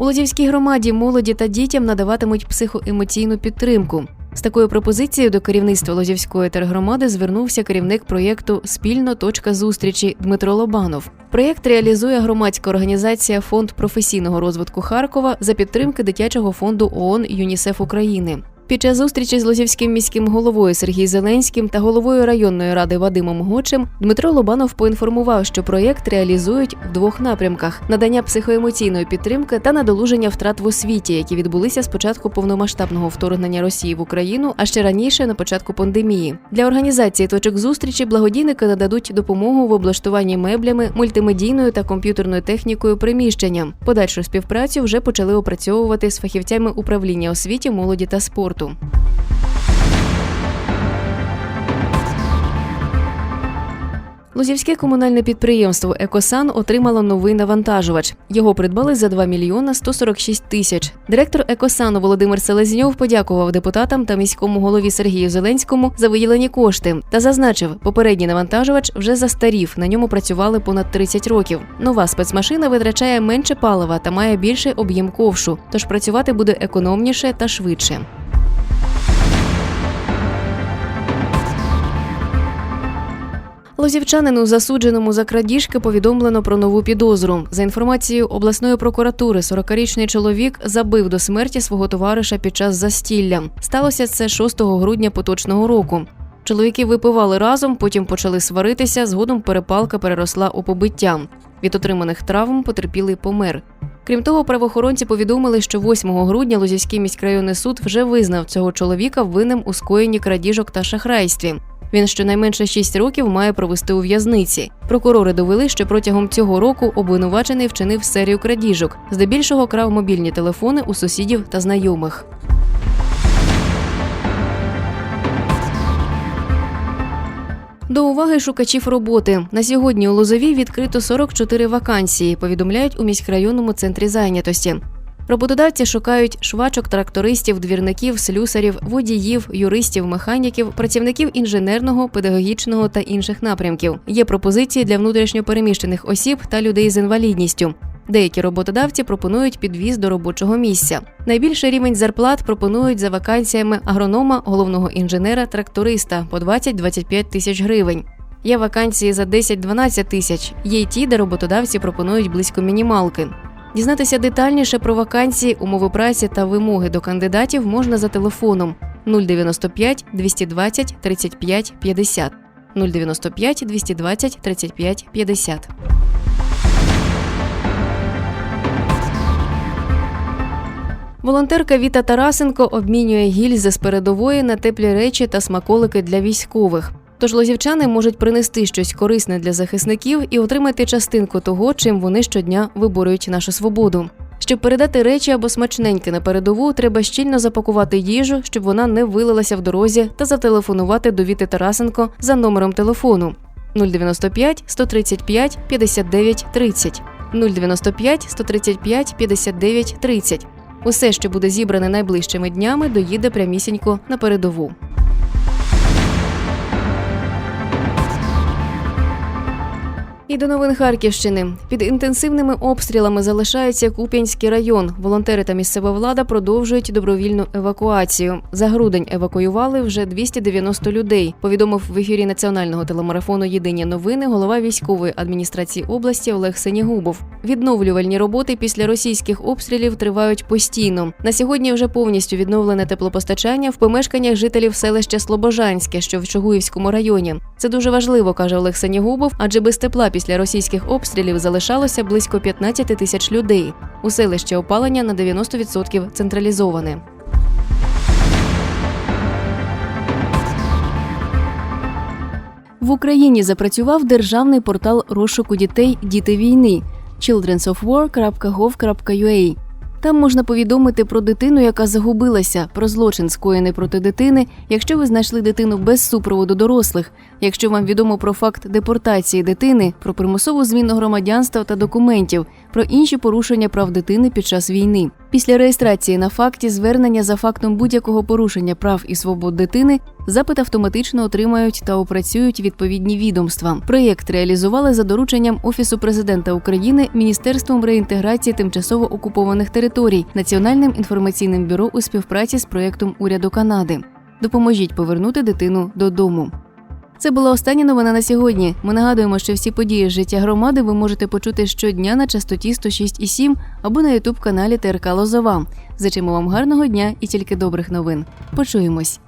У Лозівській громаді молоді та дітям надаватимуть психоемоційну підтримку. З такою пропозицією до керівництва Лозівської тергромади звернувся керівник проєкту Спільно точка зустрічі Дмитро Лобанов. Проєкт реалізує громадська організація Фонд професійного розвитку Харкова за підтримки дитячого фонду ООН ЮНІСЕФ України. Під час зустрічі з Лозівським міським головою Сергій Зеленським та головою районної ради Вадимом Гочем Дмитро Лобанов поінформував, що проєкт реалізують в двох напрямках: надання психоемоційної підтримки та надолуження втрат в освіті, які відбулися з початку повномасштабного вторгнення Росії в Україну, а ще раніше на початку пандемії. Для організації точок зустрічі благодійники нададуть допомогу в облаштуванні меблями, мультимедійною та комп'ютерною технікою приміщення. Подальшу співпрацю вже почали опрацьовувати з фахівцями управління освіті, молоді та спорту. Лузівське комунальне підприємство Екосан отримало новий навантажувач. Його придбали за 2 мільйона 146 тисяч. Директор Екосану Володимир Селезньов подякував депутатам та міському голові Сергію Зеленському за виділені кошти та зазначив, попередній навантажувач вже застарів. На ньому працювали понад 30 років. Нова спецмашина витрачає менше палива та має більший об'єм ковшу, тож працювати буде економніше та швидше. Лозівчанину, засудженому за крадіжки, повідомлено про нову підозру. За інформацією обласної прокуратури, 40-річний чоловік забив до смерті свого товариша під час застілля. Сталося це 6 грудня поточного року. Чоловіки випивали разом, потім почали сваритися. Згодом перепалка переросла у побиття. Від отриманих травм потерпілий помер. Крім того, правоохоронці повідомили, що 8 грудня Лозівський міськрайонний суд вже визнав цього чоловіка винним у скоєнні крадіжок та шахрайстві. Він щонайменше 6 років має провести у в'язниці. Прокурори довели, що протягом цього року обвинувачений вчинив серію крадіжок. Здебільшого крав мобільні телефони у сусідів та знайомих. До уваги шукачів роботи на сьогодні у Лозові відкрито 44 вакансії. Повідомляють у міськрайонному центрі зайнятості. Роботодавці шукають швачок, трактористів, двірників, слюсарів, водіїв, юристів, механіків, працівників інженерного, педагогічного та інших напрямків. Є пропозиції для внутрішньопереміщених осіб та людей з інвалідністю. Деякі роботодавці пропонують підвіз до робочого місця. Найбільший рівень зарплат пропонують за вакансіями агронома, головного інженера, тракториста по 20-25 тисяч гривень. Є вакансії за 10-12 тисяч. Є й ті, де роботодавці пропонують близько мінімалки. Дізнатися детальніше про вакансії, умови праці та вимоги до кандидатів можна за телефоном 095 220 35 50 095 220 35 50. Волонтерка Віта Тарасенко обмінює гільзи з передової на теплі речі та смаколики для військових. Тож лозівчани можуть принести щось корисне для захисників і отримати частинку того, чим вони щодня виборюють нашу свободу. Щоб передати речі або смачненьке на передову, треба щільно запакувати їжу, щоб вона не вилилася в дорозі, та зателефонувати до Віти Тарасенко за номером телефону 095 135 59 30 095 135 59 30. Усе, що буде зібране найближчими днями, доїде прямісінько на передову. І до новин Харківщини під інтенсивними обстрілами залишається Куп'янський район. Волонтери та місцева влада продовжують добровільну евакуацію. За грудень евакуювали вже 290 людей. Повідомив в ефірі національного телемарафону Єдині новини голова військової адміністрації області Олег Сенігубов. Відновлювальні роботи після російських обстрілів тривають постійно. На сьогодні вже повністю відновлене теплопостачання в помешканнях жителів селища Слобожанське, що в Чугуївському районі. Це дуже важливо, каже Олег Сенігубов, адже без тепла після російських обстрілів залишалося близько 15 тисяч людей. У селище опалення на 90% централізоване. В Україні запрацював державний портал розшуку дітей Діти війни childrensofwar.gov.ua. Там можна повідомити про дитину, яка загубилася, про злочин, скоєний проти дитини, якщо ви знайшли дитину без супроводу дорослих, якщо вам відомо про факт депортації дитини, про примусову зміну громадянства та документів, про інші порушення прав дитини під час війни. Після реєстрації на факті звернення за фактом будь-якого порушення прав і свобод дитини запит автоматично отримають та опрацюють відповідні відомства. Проєкт реалізували за дорученням Офісу президента України, Міністерством реінтеграції тимчасово окупованих територій, Національним інформаційним бюро у співпраці з проєктом уряду Канади. Допоможіть повернути дитину додому. Це була остання новина на сьогодні. Ми нагадуємо, що всі події з життя громади ви можете почути щодня на частоті 106,7 або на ютуб каналі ТРК Лозова. Зачимо вам гарного дня і тільки добрих новин. Почуємось.